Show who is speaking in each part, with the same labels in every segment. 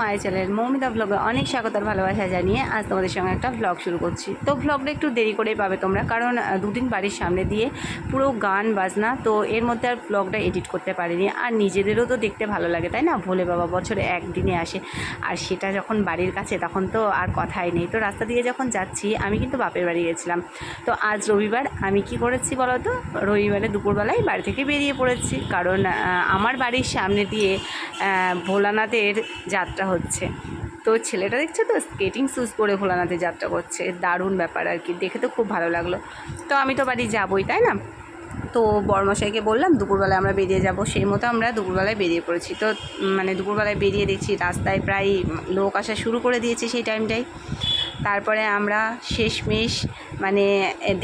Speaker 1: My channel Moumita ব্লগে অনেক স্বাগত আর ভালোবাসা জানিয়ে আজ তোমাদের সঙ্গে একটা ব্লগ শুরু করছি। তো ব্লগটা একটু দেরি করেই পাবে তোমরা, কারণ দুদিন বাড়ির সামনে দিয়ে পুরো গান, বাজনা, তো এর মধ্যে আর ব্লগটা এডিট করতে পারিনি। আর নিজেদেরও তো দেখতে ভালো লাগে, তাই না? ভোলে বাবা বছরে একদিনে আসে। আর সেটা যখন বাড়ির কাছে, তখন তো আর কথাই নেই। তো রাস্তা দিয়ে যখন যাচ্ছি, আমি কিন্তু বাপের বাড়ি গেছিলাম। তো আজ রবিবার, আমি কি করেছি বলো তো রবিবারে দুপুরবেলায় বাড়ি থেকে বেরিয়ে পড়েছি। কারণ আমার বাড়ির সামনে দিয়ে ভোলানাথের যাত্রা হচ্ছে। তো ছেলেটা দেখছে তো? স্কেটিং শ্যুজ পরে ভোলানাথে যাত্রা করছে। দারুণ ব্যাপার আর কি। দেখে তো খুব ভালো লাগল। তো আমি তো বাড়ি যাবোই, তাই না? তো বর্মশাইকে বললাম, দুপুরবেলায় আমরা বেরিয়ে যাব। সেই মতো আমরা দুপুরবেলায় বেরিয়ে পড়েছি। তো মানে দুপুরবেলায় বেরিয়ে দেখছি, রাস্তায় প্রায় লোক আসা শুরু করে দিয়েছে সেই টাইমটাই তারপরে আমরা শেষমেশ মানে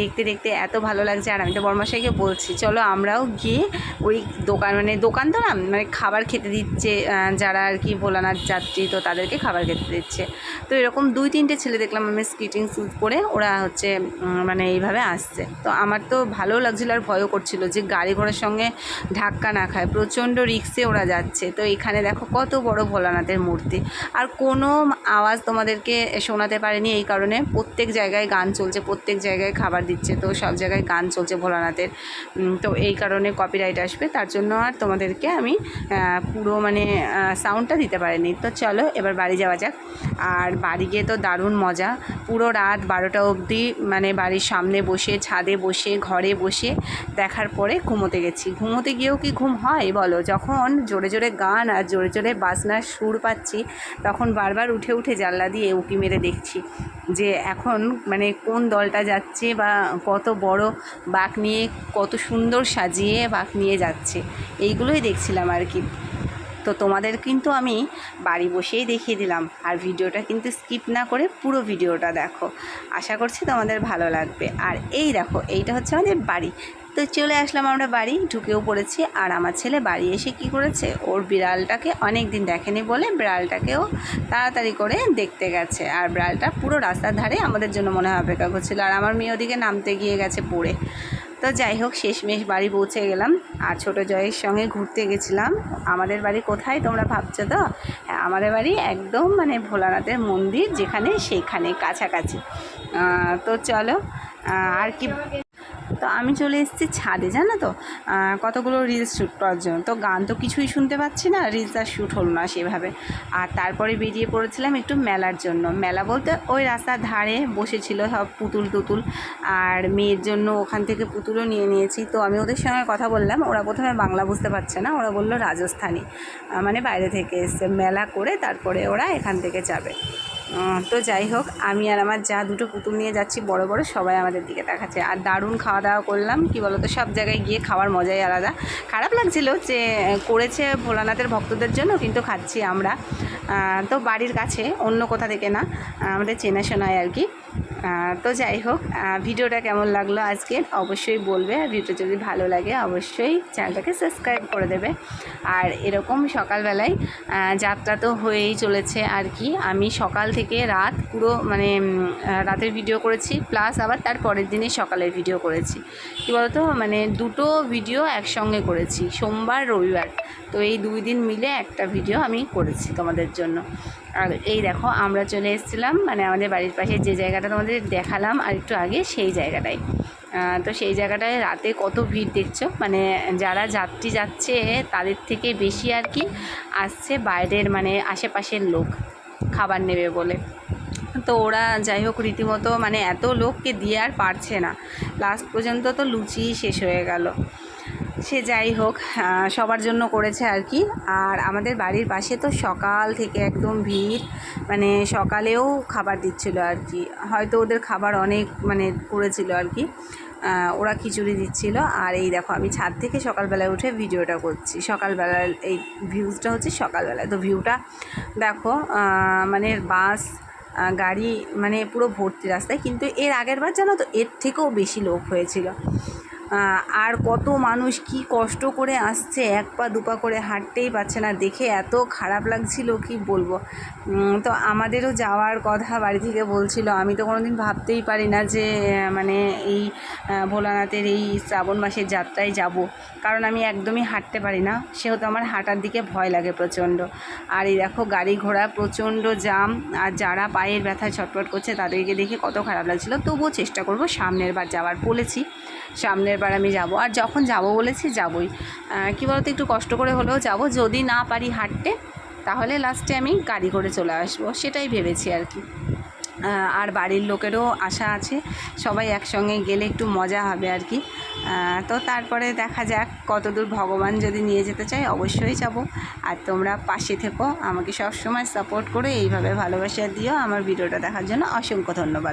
Speaker 1: দেখতে দেখতে এত ভালো লাগছে। আর আমি তো বর্মশাইকে বলছি, চলো আমরাও গিয়ে ওই দোকান মানে দোকান তো না মানে খাবার খেতে দিচ্ছে যারা আর কি ভোলানাথ যাত্রী, তো তাদেরকে খাবার খেতে দিচ্ছে। তো এরকম দুই, তিনটে ছেলে দেখলাম আমি স্কিটিং স্যুট করে ওরা হচ্ছে মানে এইভাবে আসছে। তো আমার তো ভালো লাগছিল আর ভয়ও করছিল যে গাড়ি ঘোড়ার সঙ্গে ধাক্কা না খায়, প্রচণ্ড রিক্সে ওরা যাচ্ছে। তো এখানে দেখো কত বড় ভোলানাথের মূর্তি। আর কোনো আওয়াজ তোমাদেরকে শোনাতে পারেনি। এই কারণে। প্রত্যেক জায়গায় গান চলছে, প্রত্যেক জায়গায় খাবার দিচ্ছে, তো সব জায়গায় গান চলছে ভোলানাথের। তো এই কারণে কপিরাইট আসবে, তার জন্য আর তোমাদেরকে আমি পুরো মানে সাউন্ডটা দিতে পারিনি। তো চলো, এবার বাড়ি যাওয়া যাক। আর বাড়ি গিয়ে তো দারুণ মজা। পুরো রাত বারোটা অবধি মানে বাড়ির সামনে বসে, ছাদে বসে, ঘরে বসে দেখার পরে ঘুমোতে গেছি। ঘুমোতে গিয়েও কি ঘুম হয় বলো? যখন জোরে জোরে গান আর জোরে জোরে বাজনার সুর পাচ্ছি, তখন বারবার উঠে উঠে জানলা দিয়ে উকি মেরে দেখছি। যে এখন মানে কোন দলটা যাচ্ছে বা কত বড় বাঘ নিয়ে কত সুন্দর সাজিয়ে বাঘ নিয়ে যাচ্ছে, এইগুলোই দেখছিলাম আর কি। তো তোমাদের কিন্তু আমি বাড়ি বসেই দেখিয়ে দিলাম। আর ভিডিওটা কিন্তু স্কিপ না করে পুরো ভিডিওটা দেখো। আশা করছি তোমাদের ভালো লাগবে। আর এই দেখো, এইটা হচ্ছে আমাদের বাড়ি। তো চলে আসলাম আমরা বাড়ি, ঢুকেও পড়েছি। আর আমার ছেলে বাড়ি এসে কি করেছে? ওর বিড়ালটাকে অনেক দিন দেখেনি বলে বিড়ালটাকেও তাড়াতাড়ি করে দেখতে গেছে। আর বিড়ালটা পুরো রাস্তার ধারে আমাদের জন্য মনে হয় অপেক্ষা করছিল। আর আমার মেয়ে ওদিকে নামতে গিয়ে গেছে পড়ে। তো যাই হোক, শেষমেশ বাড়ি পৌঁছে গেলাম। আর ছোটো জয়ের সঙ্গে ঘুরতে গেছিলাম। আমাদের বাড়ি কোথায় তোমরা ভাবছ তো? হ্যাঁ আমাদের বাড়ি একদম মানে ভোলানাথের মন্দির যেখানে সেইখানে কাছাকাছি। তো চলো আর কি তো আমি চলে এসেছি ছাদে, জানো তো? কতগুলো রিলস শ্যুট করার জন্য। তো গান তো কিছুই শুনতে পাচ্ছি না রিলস আর শ্যুট হলো না সেভাবে। আর তারপরে বেরিয়ে পড়েছিলাম একটু মেলার জন্য। মেলা বলতে ওই রাস্তার ধারে বসেছিল সব পুতুল টুতুল, আর মেয়ের জন্য ওখান থেকে পুতুলও নিয়ে নিয়েছি। তো আমি ওদের সঙ্গে কথা বললাম, ওরা প্রথমে বাংলা বুঝতে পারছে না, ওরা বলল রাজস্থানি। মানে বাইরে থেকে এসছে। মেলা করে তারপরে ওরা এখান থেকে যাবে। তো যাই হোক, আমি আর আমার যা দুটো পুতুল নিয়ে যাচ্ছি, বড় বড় সবাই আমাদের দিকে দেখাচ্ছে আর দারুণ খাওয়া দাওয়া করলাম, কি বলতো, সব জায়গায় গিয়ে খাওয়ার মজাই আলাদা। খারাপ লাগছিল যে, করেছে ভোলানাথের ভক্তদের জন্য, কিন্তু খাচ্ছি আমরা। তো বাড়ির কাছে, অন্য কোথা থেকে না, আমাদের চেনাশোনায় আর কি। তো যাই হোক ভিডিওটা কেমন লাগল আজকে, অবশ্যই বলবে। আর ভিডিও যদি ভালো লাগে, অবশ্যই চ্যানেলটাকে সাবস্ক্রাইব করে দেবে। আর এরকম সকালবেলায় যাত্রা তো হয়েই চলেছে আর কি। আমি সকাল থেকে রাত পুরো মানে রাতের ভিডিও করেছি প্লাস আবার তার পরের দিনে সকালের ভিডিও করেছি। কী বলতো? মানে দুটো ভিডিও একসঙ্গে করেছি, সোমবার, রবিবার। তো এই দুই দিন মিলে একটা ভিডিও আমি করেছি তোমাদের জন্য। আর এই দেখো, আমরা চলে এসেছিলাম মানে আমাদের বাড়ির পাশে যে জায়গাটা তোমাদের দেখালাম আর একটু আগে, সেই জায়গাটায়। তো সেই জায়গাটায় রাতে কত ভিড় দেখছ? মানে যারা যাত্রী যাচ্ছে, তাদের থেকে বেশি আর কি আসছে বাইরের মানে আশেপাশের লোক। খাবার নেবে বলে। তো ওরা যাই হোক রীতিমতো মানে এত লোককে দিয়ে আর পারছে না। লাস্ট পর্যন্ত তো লুচি শেষ হয়ে গেল। সে যাই হোক সবার জন্য করেছে আর কি। আর আমাদের বাড়ির পাশে তো সকাল থেকে একদম ভিড় মানে সকালেও খাবার দিচ্ছিল আর কি। হয়তো ওদের খাবার অনেক মানে করেছিল আর কি। ওরা খিচুড়ি দিচ্ছিল। আর এই দেখো, আমি ছাদ থেকে সকালবেলায় উঠে ভিডিওটা করছি। সকালবেলার এই ভিউজটা হচ্ছে সকালবেলায়। তো ভিউটা দেখো মানে বাস গাড়ি মানে পুরো ভর্তি রাস্তায়। কিন্তু এর আগের বার জানো তো, এর থেকেও বেশি লোক হয়েছিল। আর কত মানুষ কি কষ্ট করে আসছে, এক পা দুপা করে হাঁটতেই পারছে না। দেখে এত খারাপ লাগছিল, কি বলব? তো আমাদেরও যাওয়ার কথা বাড়ি থেকে বলছিল। আমি তো কোনোদিন ভাবতেই পারি না যে মানে এই ভোলানাথের এই শ্রাবণ মাসের যাত্রায় যাব। কারণ আমি একদমই হাঁটতে পারি না। সেহেতু আমার হাঁটার দিকে ভয় লাগে প্রচণ্ড। আর এই দেখো, গাড়ি ঘোড়া, প্রচণ্ড জাম আর যারা পায়ের ব্যথায় ছটফট করছে, তাদেরকে দেখে কত খারাপ লাগছিল। তবুও চেষ্টা করব সামনের বার যাওয়ার। বলেছি। সামনের বার আমি যাব। আর যখন যাব বলেছি, যাবই। কী বলতো, একটু কষ্ট করে হলেও যাব। যদি না পারি হাঁটতে, তাহলে লাস্টে আমি গাড়ি করে চলে আসব। সেটাই ভেবেছি আর কি। আর বাড়ির লোকেরও আশা আছে। সবাই একসঙ্গে গেলে একটু মজা হবে আর কি। তো তারপরে দেখা যাক, কতদূর ভগবান যদি নিয়ে যেতে চায়, অবশ্যই যাব। আর তোমরা পাশে থেকো। আমাকে সব সময় সাপোর্ট করে এইভাবে ভালোবাসা দিও। আমার ভিডিওটা দেখার জন্য অসংখ্য ধন্যবাদ।